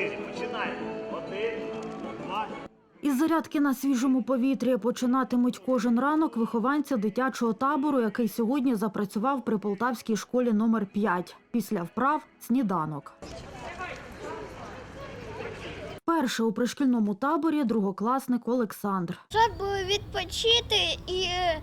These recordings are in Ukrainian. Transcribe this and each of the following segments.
чотири. Починаємо. Один, два. Із зарядки на свіжому повітрі починатимуть кожен ранок вихованці дитячого табору, який сьогодні запрацював при Полтавській школі номер 5 Після вправ сніданок. Перше у пришкільному таборі другокласник Олександр. Щоб відпочити і, е,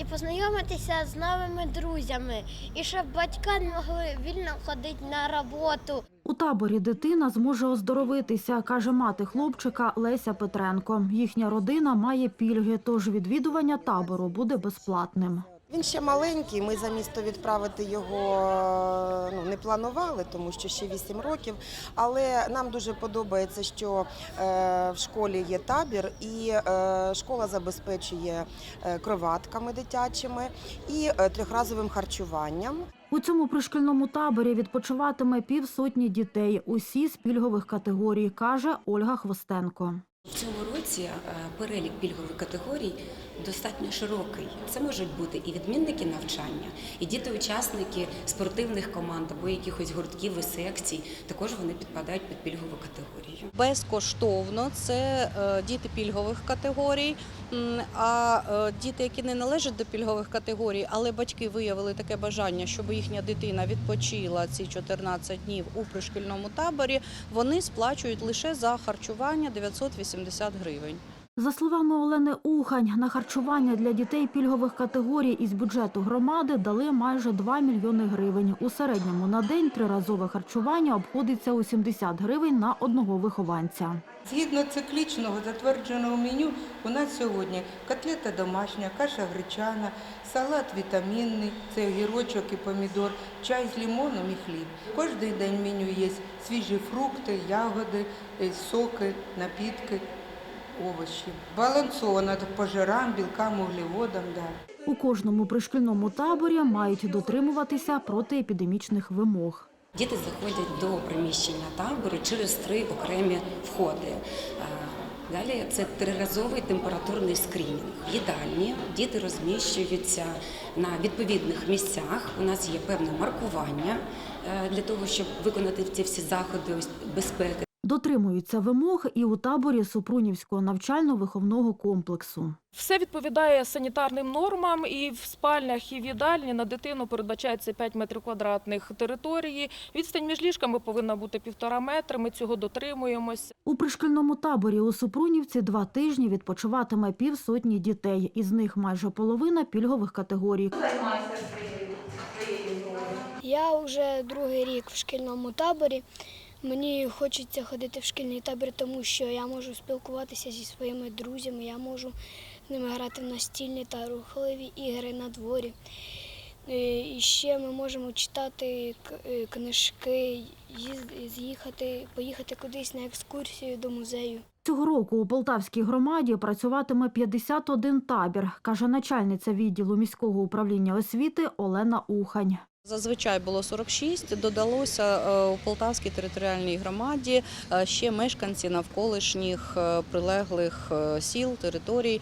і познайомитися з новими друзями, і щоб батька могли вільно ходити на роботу. У таборі дитина зможе оздоровитися, каже мати хлопчика Леся Петренко. Їхня родина має пільги, тож відвідування табору буде безплатним. Він ще маленький. Ми за місто відправити його ну, не планували, тому що ще 8 років. Але нам дуже подобається, що е, в школі є табір, і е, школа забезпечує е, кроватками дитячими і е, трьохразовим харчуванням. У цьому пришкільному таборі відпочиватиме півсотні дітей, усі з пільгових категорій, каже Ольга Хвостенко. В році е, перелік пільгових категорій достатньо широкий. Це можуть бути і відмінники навчання, і діти-учасники спортивних команд або якихось гуртків і секцій. Також вони підпадають під пільгову категорію. Безкоштовно це е, діти пільгових категорій. А е, діти, які не належать до пільгових категорій, але батьки виявили таке бажання, щоб їхня дитина відпочила ці 14 днів у пришкільному таборі, вони сплачують лише за харчування 980 гривень. За словами Олени Ухань, на харчування для дітей пільгових категорій із бюджету громади дали майже 2 мільйони гривень. У середньому на день триразове харчування обходиться у 70 гривень на одного вихованця. Згідно циклічного затвердженого меню, у нас сьогодні котлета домашня, каша гречана, салат вітамінний, це огірочок і помідор, чай з лимоном і хліб. Кожен день меню є свіжі фрукти, ягоди, е, соки, напітки, овочі. Балансовано по жирам, білкам, вуглеводам. Да. У кожному пришкільному таборі мають дотримуватися протиепідемічних вимог. Діти заходять до приміщення табору через три окремі входи. Далі це триразовий температурний скринінг. Їдальні діти розміщуються на відповідних місцях. У нас є певне маркування е, для того, щоб виконати ці всі заходи безпеки. Дотримуються вимог і у таборі Супрунівського навчально-виховного комплексу. Все відповідає санітарним нормам, і в спальнях, і в їдальні на дитину передбачається 5 метрів квадратних території. Відстань між ліжками повинна бути півтора метри. Ми цього дотримуємось. У пришкільному таборі у Супрунівці два тижні відпочиватиме півсотні дітей. Із них майже половина пільгових категорій. Я вже другий рік в шкільному таборі. Мені хочеться ходити в шкільний табір, тому що я можу спілкуватися зі своїми друзями, я можу з ними грати в настільні та рухливі ігри на дворі. Е, І ще ми можемо читати е, книжки, з'їхати, поїхати кудись на екскурсію до музею. Цього року у Полтавській громаді працюватиме 51 табір, каже начальниця відділу міського управління освіти Олена Ухань. Зазвичай було 46, додалося е, у Полтавській територіальній громаді е, ще мешканці навколишніх е, прилеглих сіл, територій.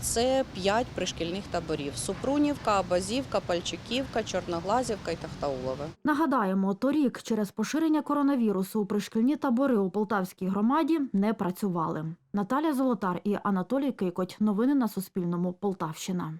Це 5 пришкільних таборів: Супрунівка, Абазівка, Пальчиківка, Чорноглазівка і Тахтаулове. Нагадаємо, торік через поширення коронавірусу пришкільні табори у Полтавській громаді не працювали. Наталя Золотар і Анатолій Кикоть. Новини на Суспільному. Полтавщина.